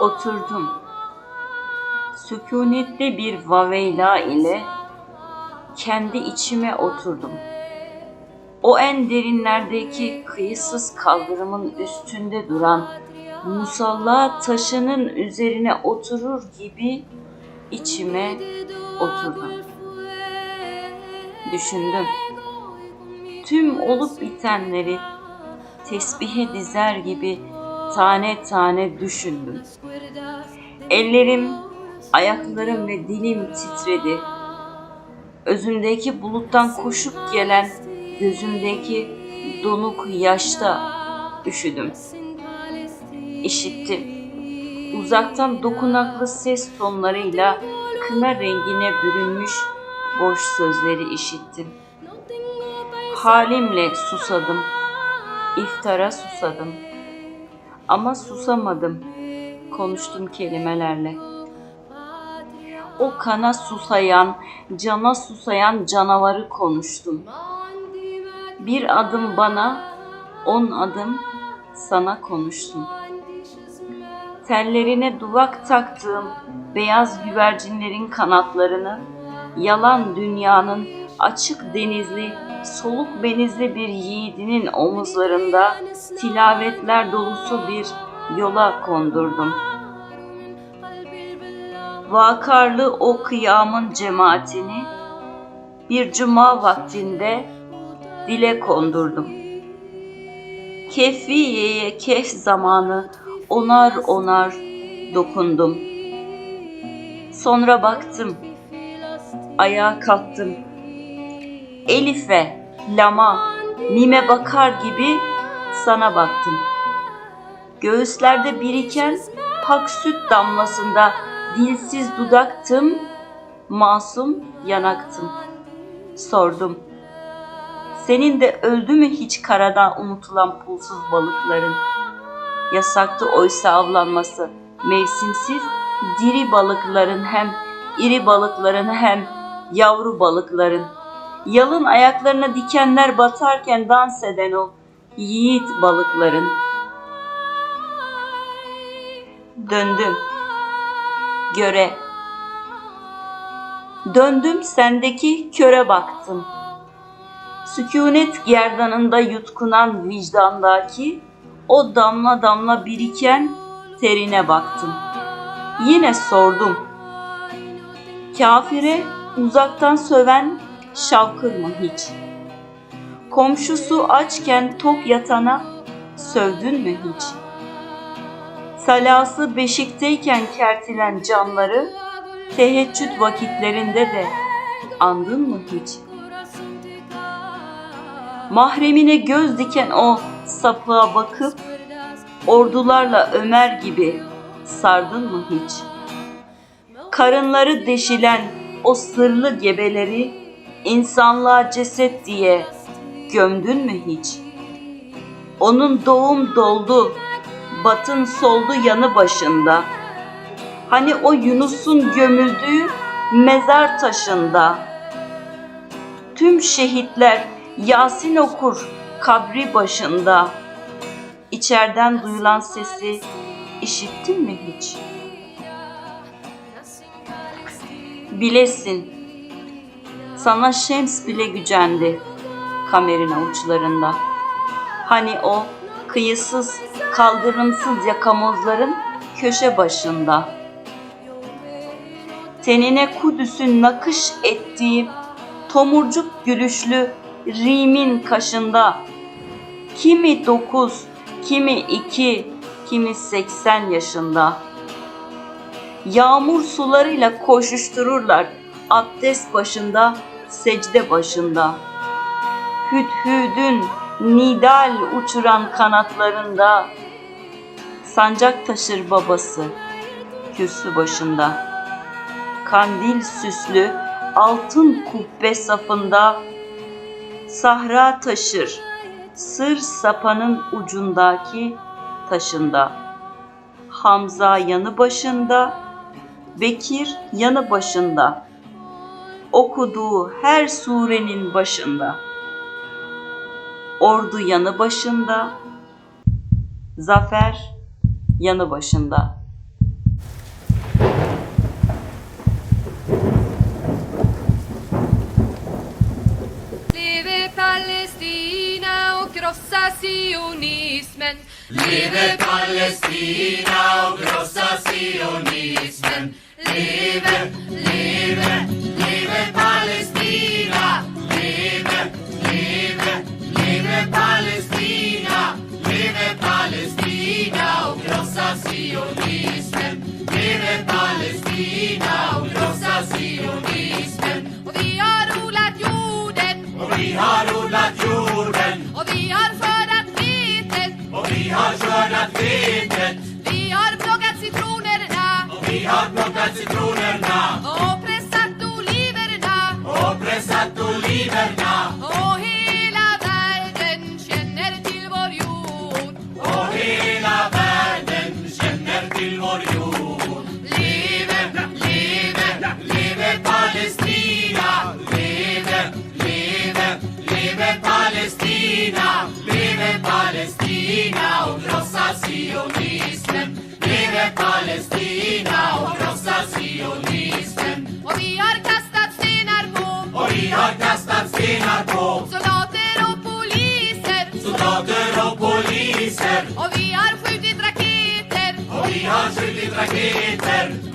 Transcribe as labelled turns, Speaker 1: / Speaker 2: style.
Speaker 1: Oturdum. Sükunetli bir vaveyla ile kendi içime oturdum. O en derinlerdeki kıyısız kaldırımın üstünde duran musalla taşının üzerine oturur gibi içime oturdum. Düşündüm. Tüm olup bitenleri tesbihe dizer gibi tane tane düşündüm. Ellerim, ayaklarım ve dilim titredi. Özümdeki buluttan koşup gelen gözümdeki donuk yaşta üşüdüm. İşittim. Uzaktan dokunaklı ses tonlarıyla kına rengine bürünmüş boş sözleri işittim. Halimle susadım. İftara susadım. Ama susamadım. Konuştum kelimelerle. O kana susayan, cana susayan canavarı konuştum. Bir adım bana, on adım sana konuştum. Tellerine duvak taktığım beyaz güvercinlerin kanatlarını, yalan dünyanın açık denizli, soluk benizli bir yiğidinin omuzlarında tilavetler dolusu bir yola kondurdum. Vakarlı o kıyamın cemaatini bir cuma vaktinde dile kondurdum. Kefiyeye kef zamanı onar onar dokundum. Sonra baktım, ayağa kalktım. Elif'e, Lama, Mime bakar gibi sana baktım. Göğüslerde biriken pak süt damlasında dilsiz dudaktım, masum yanaktım. Sordum. Senin de öldü mü hiç karadan unutulan pulsuz balıkların? Yasaktı oysa avlanması. Mevsimsiz diri balıkların hem iri balıkların hem yavru balıkların. Yalın ayaklarına dikenler batarken dans eden o yiğit balıkların. Döndüm. Göre. Döndüm sendeki köre baktım. Sükunet gerdanında yutkunan vicdandaki o damla damla biriken terine baktım. Yine sordum. Kafire uzaktan söven şavkır mı hiç? Komşusu açken tok yatana sövdün mü hiç? Salası beşikteyken kertilen canları teheccüd vakitlerinde de andın mı hiç? Mahremine göz diken o sapığa bakıp ordularla Ömer gibi sardın mı hiç? Karınları deşilen o sırlı gebeleri insanlığa ceset diye gömdün mü hiç? Onun doğum doldu, batın soldu yanı başında. Hani o Yunus'un gömüldüğü mezar taşında. Tüm şehitler Yasin okur kabri başında. İçerden duyulan sesi işittin mi hiç? Bilesin, sana şems bile gücendi kamerina uçlarında. Hani o kıyısız, kaldırımsız yakamozların köşe başında. Tenine Kudüs'ün nakış ettiği tomurcuk gülüşlü rimin kaşında. Kimi dokuz, kimi iki, kimi seksen yaşında. Yağmur sularıyla koşuştururlar abdest başında, secde başında. Hüdhüdün nidal uçuran kanatlarında sancak taşır babası kürsü başında. Kandil süslü altın kubbe safında sahra taşır sır sapanın ucundaki taşında. Hamza yanı başında, Bekir yanı başında. Okuduğu her surenin başında. Ordu yanı başında, zafer yanı başında.
Speaker 2: Palestina och krossa sionismen.
Speaker 3: Leve Palestina och krossa sionismen. Leve, sionismen. Leve Palestina och krossa sionismen.
Speaker 2: Och vi har odlat jorden
Speaker 3: Och vi har odlat jorden
Speaker 2: och vi har skördat vetet.
Speaker 3: och vi har skördat vetet krossa sionismen! Leve Palestina och krossa sionismen!
Speaker 2: Och vi har kastat stenar på
Speaker 3: Och vi har kastat stenar på
Speaker 2: soldater och poliser.
Speaker 3: soldater och poliser
Speaker 2: Och vi har skjutit raketer
Speaker 3: och vi har skjutit raketer